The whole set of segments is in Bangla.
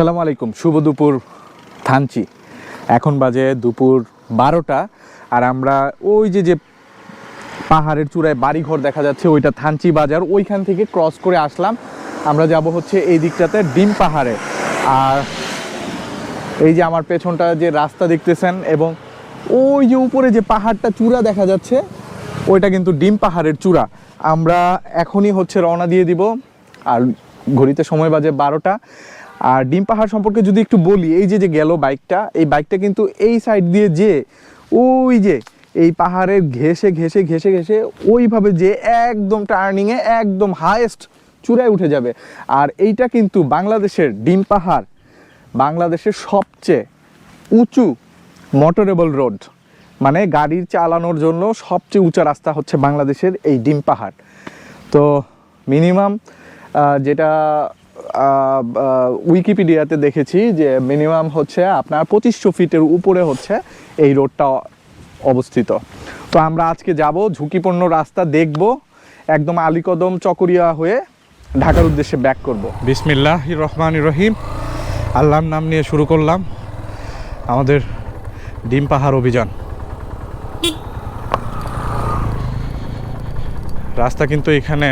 আসসালামু আলাইকুম, শুভ দুপুর থানচি। এখন বাজে দুপুর বারোটা, আর আমরা ওই যে যে পাহাড়ের চূড়ায় বাড়িঘর দেখা যাচ্ছে, ওইটা থানচি বাজার, ওইখান থেকে ক্রস করে আসলাম। আমরা যাব হচ্ছে এই দিকটাতে ডিম পাহাড়ে। আর এই যে আমার পেছনটা যে রাস্তা দেখতেছেন, এবং ওই যে উপরে যে পাহাড়টা চূড়া দেখা যাচ্ছে, ওইটা কিন্তু ডিম পাহাড়ের চূড়া। আমরা এখনই হচ্ছে রওনা দিয়ে দিব, আর ঘড়িতে সময় বাজে বারোটা। আর ডিম পাহাড় সম্পর্কে যদি একটু বলি, এই যে যে গেল বাইকটা, এই বাইকটা কিন্তু এই সাইড দিয়ে যে, ওই যে, এই পাহাড়ের ঘেসে ঘেসে ঘেসে ঘেসে ওইভাবে যে একদম টার্নিংয়ে একদম হায়েস্ট চূড়ায় উঠে যাবে। আর এইটা কিন্তু বাংলাদেশের ডিম পাহাড়, বাংলাদেশের সবচেয়ে উঁচু মোটরেবল রোড মানে গাড়ির চালানোর জন্য সবচেয়ে উঁচা রাস্তা হচ্ছে বাংলাদেশের এই ডিম পাহাড়। তো মিনিমাম যেটা উইকিপিডিয়াতে দেখেছি যে মিনিমাম হচ্ছে আপনার পঁচিশশো ফিটের উপরে হচ্ছে এই রোডটা অবস্থিত। তো আমরা আজকে যাব, ঝুঁকিপূর্ণ রাস্তা দেখব, একদম আলীকদম চকরিয়া হয়ে ঢাকার উদ্দেশ্যে ব্যাক করব। বিসমিল্লাহ রহমান রহিম। আল্লাহর নাম নিয়ে শুরু করলাম আমাদের ডিম পাহাড় অভিযান। রাস্তা কিন্তু এখানে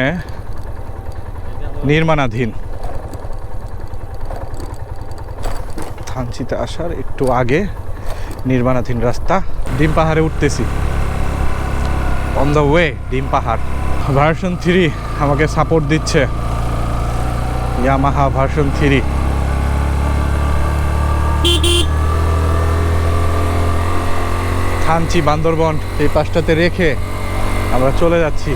নির্মাণাধীন। থানচিতে আসার একটু আগে নির্মাণাধীন রাস্তা। ডিম পাহাড়ে উঠতেছি। On the way Dim Pahar. Version three আমাকে সাপোর্ট দিচ্ছে। Yamaha version three Thanchi Bandarban, এই পাশটাতে রেখে আমরা চলে যাচ্ছি।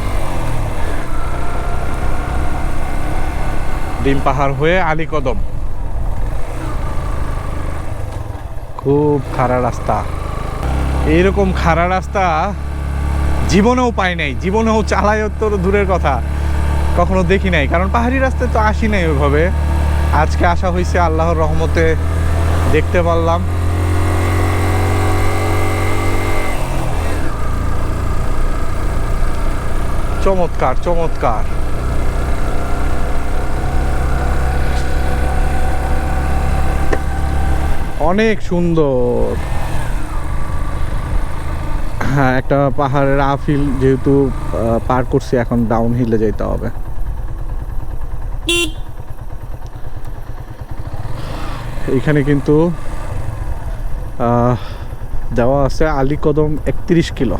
ডিম পাহাড় হয়ে আলীকদম। খুব খাড়া রাস্তা। এইরকম খাড়া রাস্তা জীবনেও পাই নাই, জীবনেও চালাই তো দূরের কথা, কখনো দেখি নাই। কারণ পাহাড়ি রাস্তায় তো আসি নাই ওইভাবে। আজকে আসা হয়েছে আল্লাহর রহমতে, দেখতে পারলাম। চমৎকার চমৎকার। অনেক সুন্দর। হ্যাঁ একটা পাহাড়ের আফিল যেহেতু পার করছি, এখন ডাউন হিলে যেতে হবে। এখানে কিন্তু দেওয়া আছে আলীকদম একত্রিশ কিলো।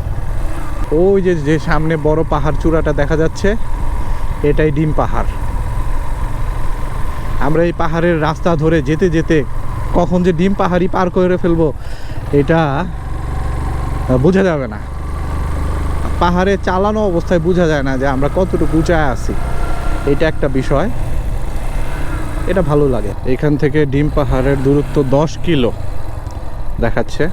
ওই যে যে সামনে বড় পাহাড় চূড়াটা দেখা যাচ্ছে, এটাই ডিম পাহাড়। আমরা এই পাহাড়ের রাস্তা ধরে যেতে যেতে কখন যে ডিম পাহাড়ি পার করে ফেলব, এটা বোঝা যাবে না। পাহাড়ে চালানো অবস্থায় বোঝা যায় না যে আমরা কতটুকু উঁচায় আছি। এটা একটা বিষয়। এটা ভালো লাগে। এখান থেকে ডিম পাহাড়ের দূরত্ব দশ কিলো দেখাচ্ছে।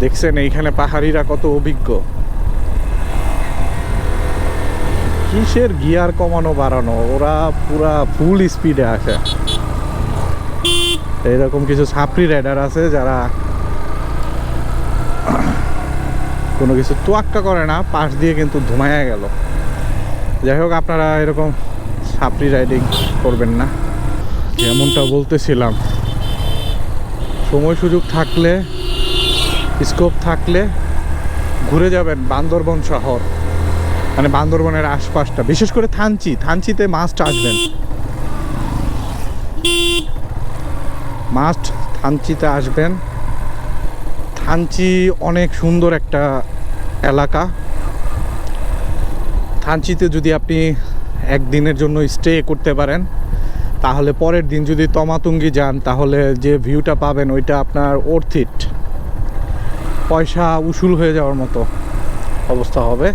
দেখছেন এইখানে পাহাড়িরা কত অভিজ্ঞ। কিসের গিয়ার কমানো বাড়ানো? ওরা পুরা ফুল স্পিডে আসে। এরকম কিছু ছাপড়ি রাইডার আছে যারা কোনো কিছু তোয়াক্কা করে না, পাশ দিয়ে কিন্তু ধুমায়া গেল। যাই হোক, আপনারা এরকম ছাপড়ি রাইডিং করবেন না। যেমনটা বলতেছিলাম। সময় সুযোগ থাকলে স্কোপ থাকলে ঘুরে যাবেন বান্দরবন শহর মানে বান্দরবনের আশপাশটা। বিশেষ করে থানচি, থানচিতে মাস্ট আসবেন। মাস্ট থানচিতে আসবেন। থানচি অনেক সুন্দর একটা এলাকা। থানচিতে যদি আপনি একদিনের জন্য স্টে করতে পারেন, তাহলে পরের দিন যদি তমাতুঙ্গি যান, তাহলে যে ভিউটা পাবেন, ওইটা আপনার অর্থিট পয়সা উসুল হয়ে যাওয়ার মতো অবস্থা হবে।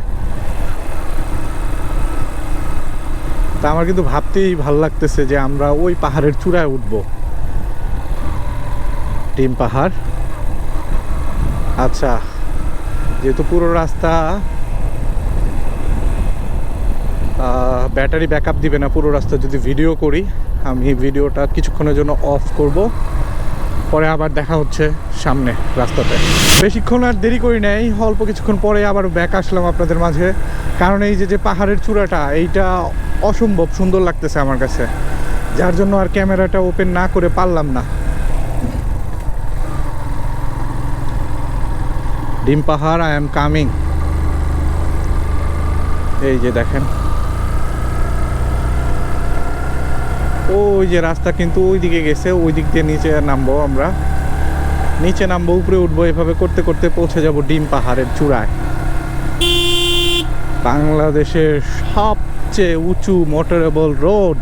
তা আমার কিন্তু ভাবতেই ভালো লাগতেছে যে আমরা ওই পাহাড়ের চূড়ায় উঠব। ডিম পাহাড়। আচ্ছা যেহেতু পুরো রাস্তা ব্যাটারি ব্যাকআপ দিবে না পুরো রাস্তা, যদি ভিডিও করি, আমি ভিডিওটা কিছুক্ষণের জন্য অফ করব। পরে আবার দেখা হচ্ছে সামনে রাস্তাতে। বেশিক্ষণ আর দেরি করি নাই, অল্প কিছুক্ষণ পরে আবার ব্যাক আসলাম আপনাদের মাঝে। কারণ এই যে যে পাহাড়ের চূড়াটা, এইটা অসম্ভব সুন্দর লাগতেছে আমার কাছে। যার জন্য আর ক্যামেরাটা ওপেন না করে পারলাম না। ডিম পাহাড় আই এম কামিং এই যে দেখেন ওই যে রাস্তা কিন্তু ওই দিকে গেছে ওই দিক দিয়ে নিচে নামবো আমরা। নিচে নামবো, উপরে উঠবো, এভাবে করতে করতে পৌঁছে যাব ডিম পাহাড়ের চূড়ায়। বাংলাদেশের সবচেয়ে উঁচু মোটরেবল রোড।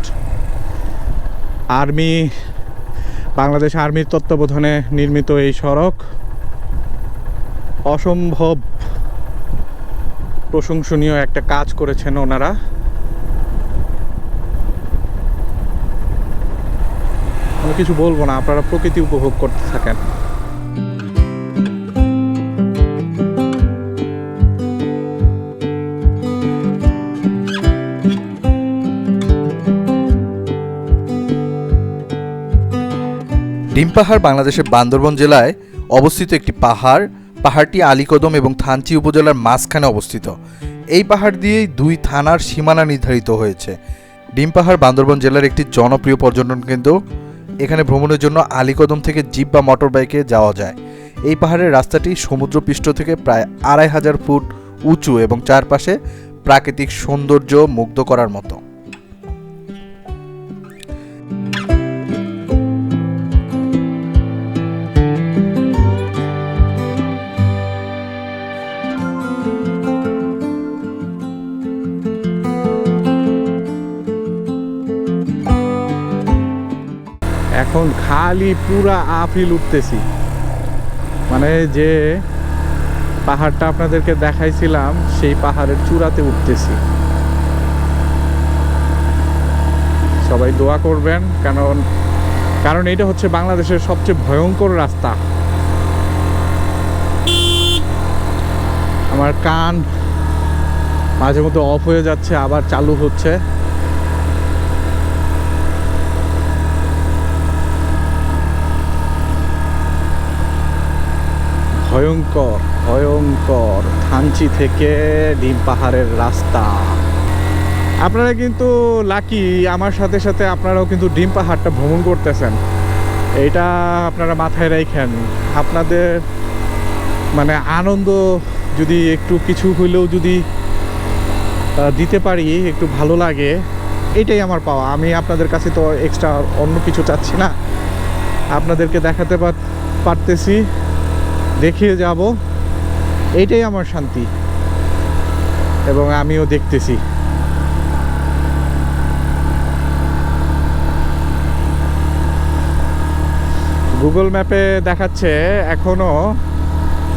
আর্মি, বাংলাদেশ আর্মির তত্ত্বাবধানে নির্মিত এই সড়ক। অসম্ভব প্রশংসনীয় একটা কাজ করেছেন ওনারা। আমি কিছু বলব না, আপনারা প্রকৃতি উপভোগ করতে থাকেন। ডিম পাহাড় বাংলাদেশের বান্দরবন জেলায় অবস্থিত একটি পাহাড়, পাহাড়টি আলীকদম এবং থানচি উপজেলার মাঝখানে অবস্থিত। এই পাহাড় দিয়েই দুই থানার সীমানা নির্ধারিত হয়েছে। ডিম পাহাড় বান্দরবন জেলার একটি জনপ্রিয় পর্যটন কেন্দ্র এখানে ভ্রমণের জন্য আলীকদম থেকে জিপ বা মোটর বাইকে যাওয়া যায়। এই পাহাড়ের রাস্তাটি সমুদ্রপৃষ্ঠ থেকে প্রায় আড়াই হাজার ফুট উঁচু এবং চারপাশে প্রাকৃতিক সৌন্দর্য মুগ্ধ করার মতো। খালি পুরা আফিল উঠতেছি। মানে যে পাহাড়টা আপনাদেরকে দেখাইছিলাম, সেই পাহাড়ের চূড়াতে উঠতেছি। সবাই দোয়া করবেন, কারণ কারণ এটা হচ্ছে বাংলাদেশের সবচেয়ে ভয়ঙ্কর রাস্তা। আমার কান মাঝে মধ্যে অফ হয়ে যাচ্ছে, আবার চালু হচ্ছে। ভয়ঙ্কর ভয়ঙ্কর। থানচি থেকে ডিম পাহাড়ের রাস্তা। আপনারা কিন্তু লাকি, আমার সাথে সাথে আপনারাও কিন্তু ডিম পাহাড়টা ভ্রমণ করতেছেন। এটা আপনারা মাথায় রাখেন আপনাদের মানে আনন্দ যদি একটু কিছু হইলেও যদি দিতে পারি, একটু ভালো লাগে, এটাই আমার পাওয়া। আমি আপনাদের কাছে তো এক্সট্রা অন্য কিছু চাচ্ছি না। আপনাদেরকে দেখাতে পারতেছি। দেখিয়ে যাব। এইটাই আমার শান্তি। এবং আমিও দেখতেছি। গুগল ম্যাপে দেখাচ্ছে এখনও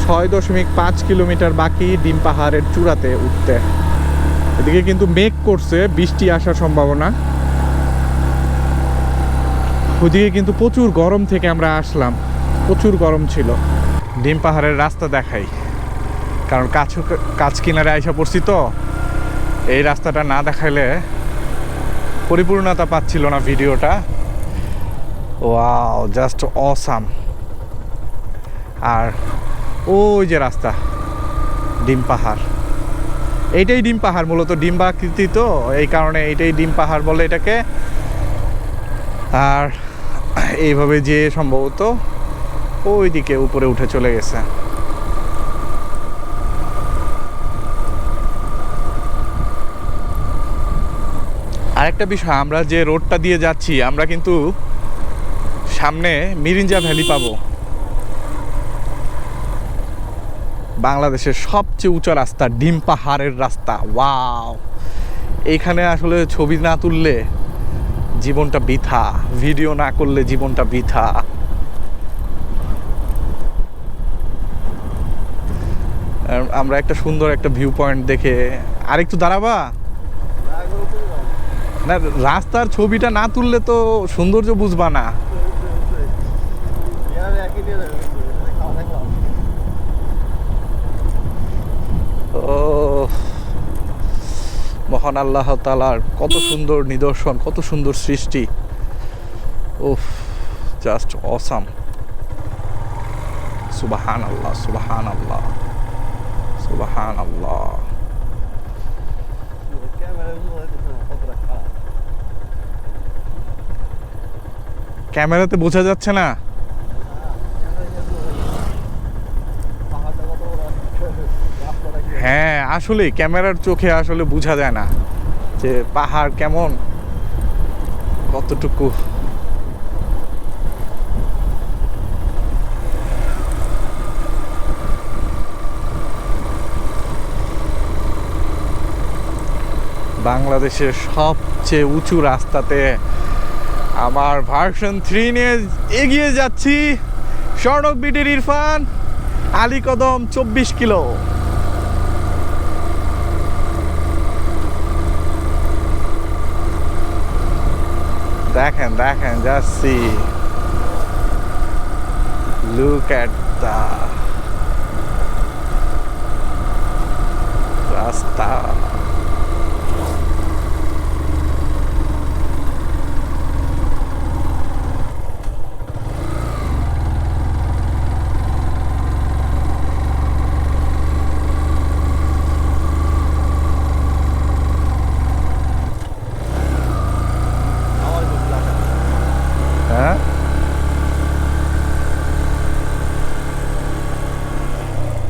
ছয় দশমিক পাঁচ কিলোমিটার বাকি ডিম পাহাড়ের চূড়াতে উঠতে। এদিকে কিন্তু মেঘ করছে, বৃষ্টি আসার সম্ভাবনা। ওদিকে কিন্তু প্রচুর গরম থেকে আমরা আসলাম। প্রচুর গরম ছিল। ডিম পাহাড়ের রাস্তা দেখাই। কারণ কাছ কাছ কিনারে আইসা পড়ছি তো। এই রাস্তাটা না দেখাইলে পরিপূর্ণতা পাচ্ছিল না ভিডিওটা। ওয়াও জাস্ট অসাম আর ওই যে রাস্তা, ডিম পাহাড়। এইটাই ডিম পাহাড়, মূলত ডিম্বাকৃতি তো। এই কারণে এইটাই ডিম পাহাড় বলে এটাকে। আর এইভাবে যে সম্ভবত ওই দিকে উপরে উঠে চলে গেছে। আরেকটা বিষয়, আমরা যে রোডটা দিয়ে যাচ্ছি, আমরা কিন্তু সামনে মিরিঞ্জা ভ্যালি পাবো। বাংলাদেশের সবচেয়ে উঁচু রাস্তা, ডিম পাহাড়ের রাস্তা। ওয়াও! এইখানে আসলে ছবি না তুললে জীবনটা বৃথা, ভিডিও না করলে জীবনটা বৃথা। আমরা একটা সুন্দর একটা ভিউ পয়েন্ট দেখে আরেকটু দাঁড়াবা? না, রাস্তার ছবিটা না তুললে তো সৌন্দর্য বুঝবা না। ও মহান আল্লাহ তালার কত সুন্দর নিদর্শন, কত সুন্দর সৃষ্টি। উফ জাস্ট অসাম সুবাহান আল্লাহ সুবাহান আল্লাহ সুবাহান আল্লাহ ক্যামেরাতে বোঝা যাচ্ছে না? হ্যাঁ আসলে ক্যামেরার চোখে আসলে বোঝা যায় না যে পাহাড় কেমন, কতটুকু বাংলাদেশের সবচেয়ে উঁচু রাস্তাতে আমার ভার্সন থ্রি নিয়ে এগিয়ে যাচ্ছি। সড়ক বিটির ইরফান, আলী কদম চব্বিশ কিলো। দেখেন দেখেন যাচ্ছি লুক অ্যাট দা রাস্তা হ্যাঁ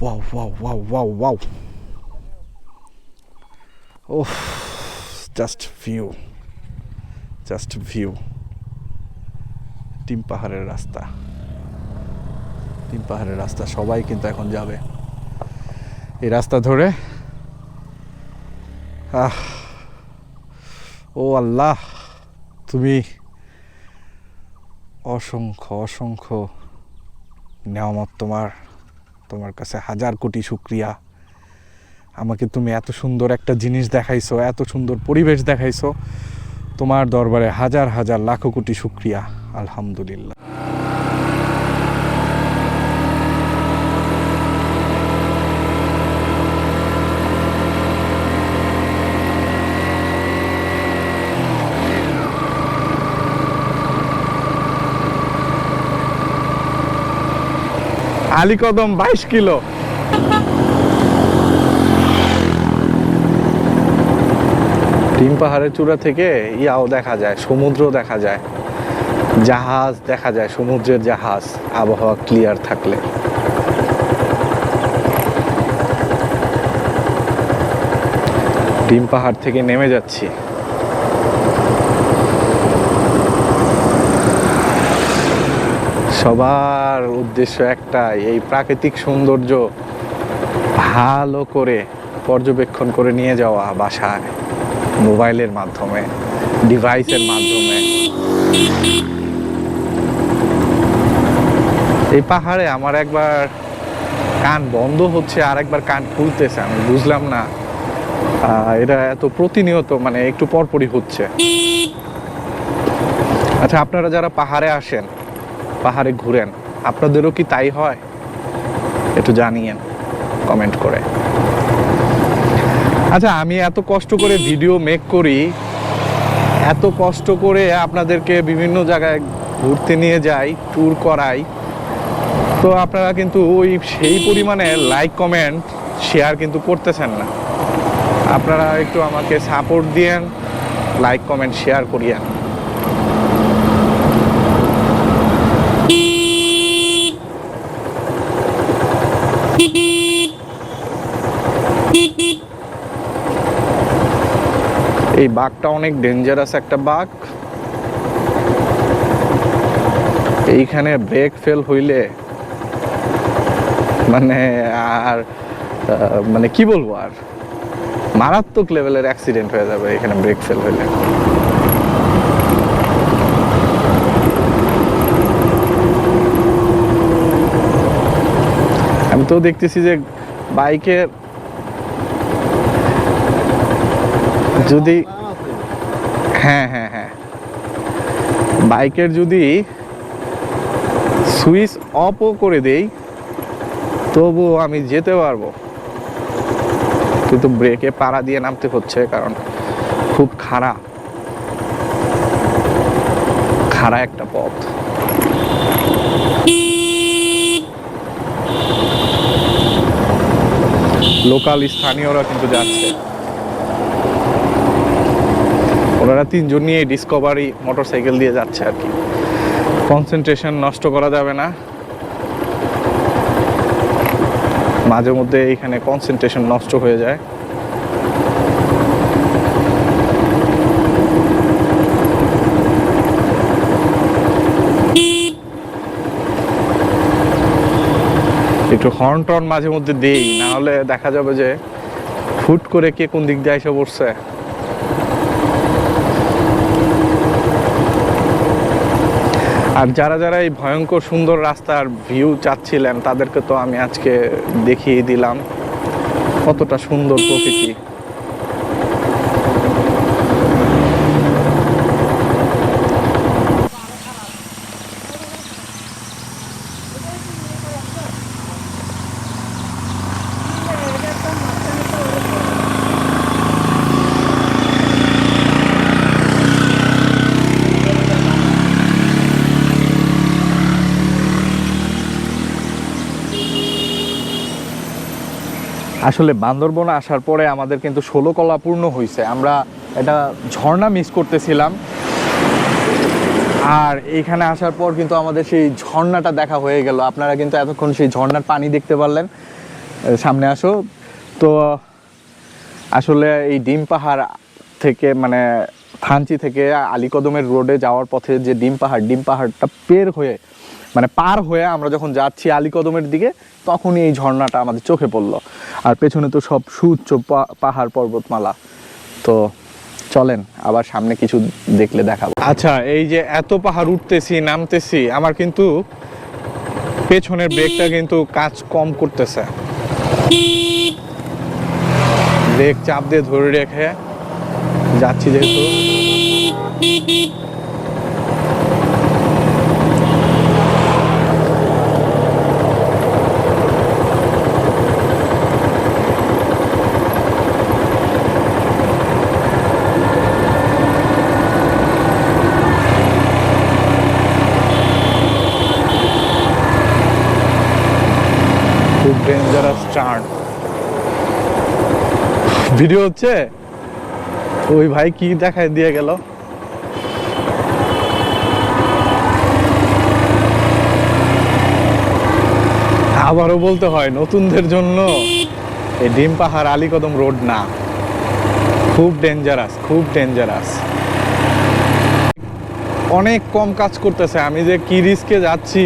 wow, wow, wow, wow, wow. Oh, just view. Just view. Team পাহাড়ের রাস্তা টিম পাহাড়ের রাস্তা সবাই কিন্তু এখন যাবে এই রাস্তা ধরে আহ ও আল্লাহ তুমি অসংখ্য অসংখ্য নেওয়ামত তোমার তোমার কাছে হাজার কোটি শুক্রিয়া। আমাকে তুমি এত সুন্দর একটা জিনিস দেখাইছো, এত সুন্দর পরিবেশ দেখাইছো। তোমার দরবারে হাজার হাজার লাখো কোটি শুক্রিয়া, আলহামদুলিল্লাহ। আলী কদম বাইশ কিলো। ডিম পাহাড়ের চূড়া থেকে ইয়াও দেখা যায় সমুদ্র দেখা যায়, জাহাজ দেখা যায়, সমুদ্রের জাহাজ, আবহাওয়া ক্লিয়ার থাকলে। ডিম পাহাড় থেকে নেমে যাচ্ছি। সবার উদ্দেশ্য একটাই, এই প্রাকৃতিক সৌন্দর্য ভালো করে পর্যবেক্ষণ করে নিয়ে যাওয়া বাসায়, মোবাইলের মাধ্যমে, ডিভাইসের মাধ্যমে। এই পাহাড়ে আমার একবার কান বন্ধ হচ্ছে আর একবার কান খুলতেছে, আমি বুঝলাম না এটা এত প্রতিনিয়ত মানে একটু পরপরই হচ্ছে। আচ্ছা আপনারা যারা পাহাড়ে আসেন পাহাড়ে ঘুরেন। আপনাদেরও কি তাই হয়? একটু জানিয়েন কমেন্ট করে। আচ্ছা আমি এত কষ্ট করে ভিডিও মেক করি, এত কষ্ট করে আপনাদেরকে বিভিন্ন জায়গায় ঘুরতে নিয়ে যাই ট্যুর করাই, তো আপনারা কিন্তু ওই সেই পরিমাণে লাইক কমেন্ট শেয়ার কিন্তু করতেছেন না। আপনারা একটু আমাকে সাপোর্ট দিয়েন লাইক কমেন্ট শেয়ার করিয়েন। এই বাঘটা অনেক ডেঞ্জারাস একটা বাঘ। এইখানে ব্রেক ফেল হইলে মানে আর মানে কি বলব আর? মারাত্মক লেভেলের অ্যাক্সিডেন্ট হয়ে যাবে এখানে ব্রেক ফেল হইলে। আমি তো দেখতেছি যে বাইকের যদি হ্যাঁ হ্যাঁ হ্যাঁ। বাইকের যদি সুইচ অফও করে দেই, তবুও আমি যেতে পারব। কিন্তু ব্রেকে পাড়া দিয়ে নামতে হচ্ছে, কারণ খুব খাড়া। খাড়া একটা পথ। লোকাল স্থানীয়রা কিন্তু যাচ্ছে। ওনারা তিনজন নিয়ে ডিসকভারি মোটরসাইকেল দিয়ে যাচ্ছে আর কি। কনসেন্ট্রেশন নষ্ট করা যাবে না। মাঝে মধ্যে এখানে কনসেন্ট্রেশন নষ্ট হয়ে যায়। একটু হর্ন টর্ন মাঝে মধ্যে দেই না হলে দেখা যাবে যে ফুট করে কে কোন দিক দিয়ে এসে পড়ছে আর যারা যারা এই ভয়ঙ্কর সুন্দর রাস্তার ভিউ চাচ্ছিলেন, তাদেরকে তো আমি আজকে দেখিয়ে দিলাম কতটা সুন্দর প্রকৃতি। আসলে বান্দরবন আসার পরে আমাদের কিন্তু ষোলো কলা পূর্ণ হয়েছে আমরা এটা ঝর্ণা মিস করতেছিলাম। আর এইখানে আসার পর কিন্তু আমাদের সেই ঝর্ণাটা দেখা হয়ে গেল। আপনারা কিন্তু এতক্ষণ সেই ঝর্ণার পানি দেখতে পারলেন। সামনে আসো। তো, আসলে এই ডিম পাহাড় থেকে মানে থানচি থেকে আলীকদমের রোডে যাওয়ার পথে যে ডিম পাহাড়, ডিম পাহাড়টা পের হয়ে মানে পার হয়ে আমরা যখন যাচ্ছি আলীকদমের দিকে, তখনই এই ঝর্ণাটা আমাদের চোখে পড়ল। আর পেছনে তো সব সুউচ্চ পা- পাহাড় পর্বতমালা। তো চলেন, আবার সামনে কিছু দেখলে দেখাবো। আচ্ছা এই যে এত পাহাড় উঠতেছি, নামতেছি, আমার কিন্তু পেছনের ব্রেকটা কিন্তু কাজ কম করতেছে। ব্রেক চাপ দিয়ে ধরে রেখে যাচ্ছি যেহেতু খুব ডেঞ্জারাস টার্ন ভিডিও হচ্ছে। ওই ভাই কি দেখায়, দিয়ে গেল। আবারও বলতে হয়, নতুনদের জন্য এই ডিম পাহাড় আলীকদম রোড না। খুব ডেঞ্জারাস খুব ডেঞ্জারাস অনেক কম কাজ করতেছে, আমি যে কি রিস্কে যাচ্ছি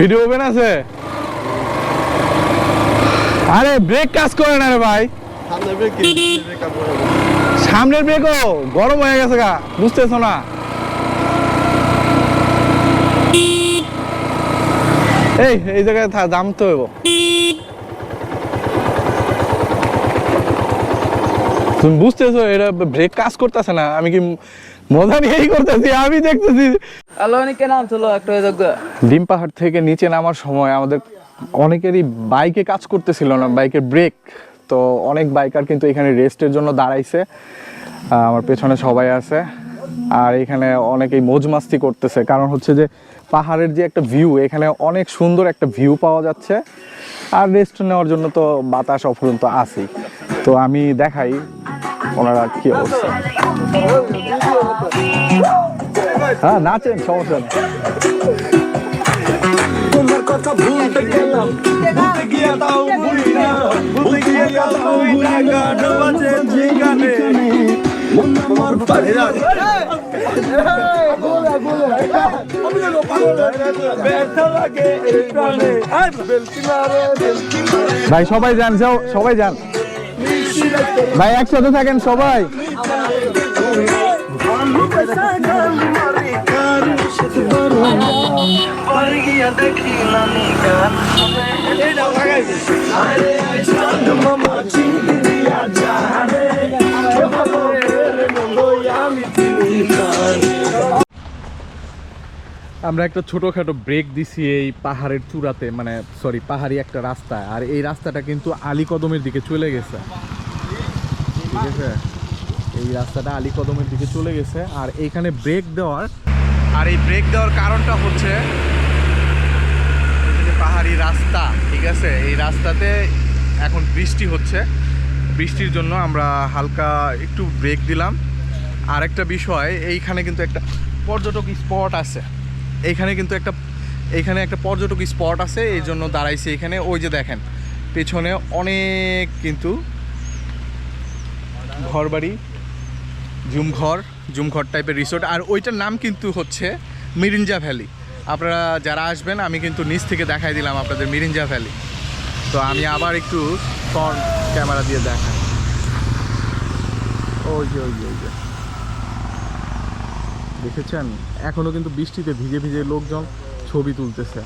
ভিডিও ওপেন আছে? আরে ব্রেক কাজ করে না রে ভাই। সামনের ব্রেকও গরম হয়ে গেছে গা বুঝতেছো না? এই এই জায়গায় দাম তো হইব। তুমি বুঝতেছো এটা ব্রেক কাজ করতেছে না আমি কি মজা নিয়েই করতেছি আমি দেখতেছি। আলো অনেকে নাম ছিল একটা যোগ্য ডিম পাহাড় থেকে নিচে নামার সময় আমাদের অনেকেরই বাইকে কাজ করতেছিল না বাইকের ব্রেক। তো অনেক বাইকার কিন্তু এখানে রেস্টের জন্য দাঁড়াইছে। আমার পেছনে সবাই আছে। আর এখানে অনেকেই মৌজ মাস্তি করতেছে। কারণ হচ্ছে যে পাহাড়ের যে একটা ভিউ এখানে অনেক সুন্দর একটা ভিউ পাওয়া যাচ্ছে। আর রেস্ট নেওয়ার জন্য তো বাতাস অফুরন্ত আছেই। তো আমি দেখাই ওনারা কি অবস্থা? হ্যাঁ নাচেন সমস্যা নেই। তোমার কথা ভুলতে গেলাম ভুলতে গিয়া তাও ভুলি না ভুলতে গিয়া তাও ভুলি না গান বাজে মন আমার পারে ব্যথা লাগে প্রাণে। আই বেলকি মারে বেলকি মারে। ভাই সবাই যান যাও সবাই যান। ভাই, একসাথে থাকেন সবাই। আমরা একটা ছোটোখাটো ব্রেক দিছি এই পাহাড়ের চূড়াতে মানে সরি পাহাড়ি একটা রাস্তা আর এই রাস্তাটা কিন্তু আলী কদমের দিকে চলে গেছে। ঠিক আছে? এই রাস্তাটা আলী কদমের দিকে চলে গেছে, আর এইখানে ব্রেক দেওয়ার আর এই ব্রেক দেওয়ার কারণটা হচ্ছে পাহাড়ি রাস্তা, ঠিক আছে? এই রাস্তাতে এখন বৃষ্টি হচ্ছে। বৃষ্টির জন্য আমরা হালকা একটু ব্রেক দিলাম। আর একটা বিষয়, এইখানে কিন্তু একটা পর্যটক স্পট আছে। এইখানে কিন্তু একটা এইখানে একটা পর্যটক স্পট আছে, এই জন্য দাঁড়াইছে এখানে। ওই যে দেখেন, পেছনে অনেক কিন্তু ঘরবাড়ি জুমঘর জুমঘর টাইপের রিসোর্ট আর ওইটার নাম কিন্তু হচ্ছে মিরিঞ্জা ভ্যালি। আপনারা যারা আসবেন, আমি কিন্তু নিচ থেকে দেখাই দিলাম আপনাদের মিরিঞ্জা ভ্যালি। তো আমি আবার একটু ফ্রন্ট ক্যামেরা দিয়ে দেখাই। ওই যে ওই যে ওই যে। দেখেছেন? এখনও কিন্তু বৃষ্টিতে ভিজে ভিজে লোকজন ছবি তুলতেছে।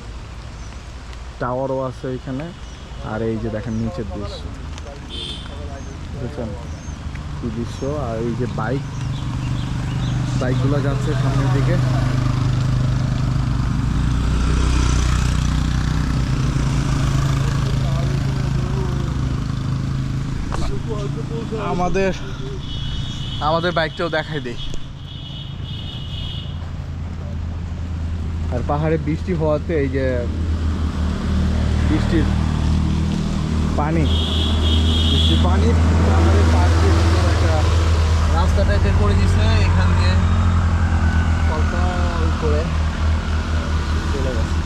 টাওয়ারও আছে এখানে। আর এই যে দেখেন নিচের দৃশ্য। দেখেছেন? কি দৃশ্য, আর এই যে বাইক, বাইকগুলো যাচ্ছে সামনের দিকে। আমাদের আমাদের বাইকটাও দেখাই দেই। আর পাহাড়ে বৃষ্টি হওয়াতে এই যে বৃষ্টির পানি বৃষ্টির পানি পাহাড়ের পাশ দিয়ে সুন্দর একটা রাস্তা টাইপের করে দিছে এখান দিয়ে কলকাল করে চলে গেছে।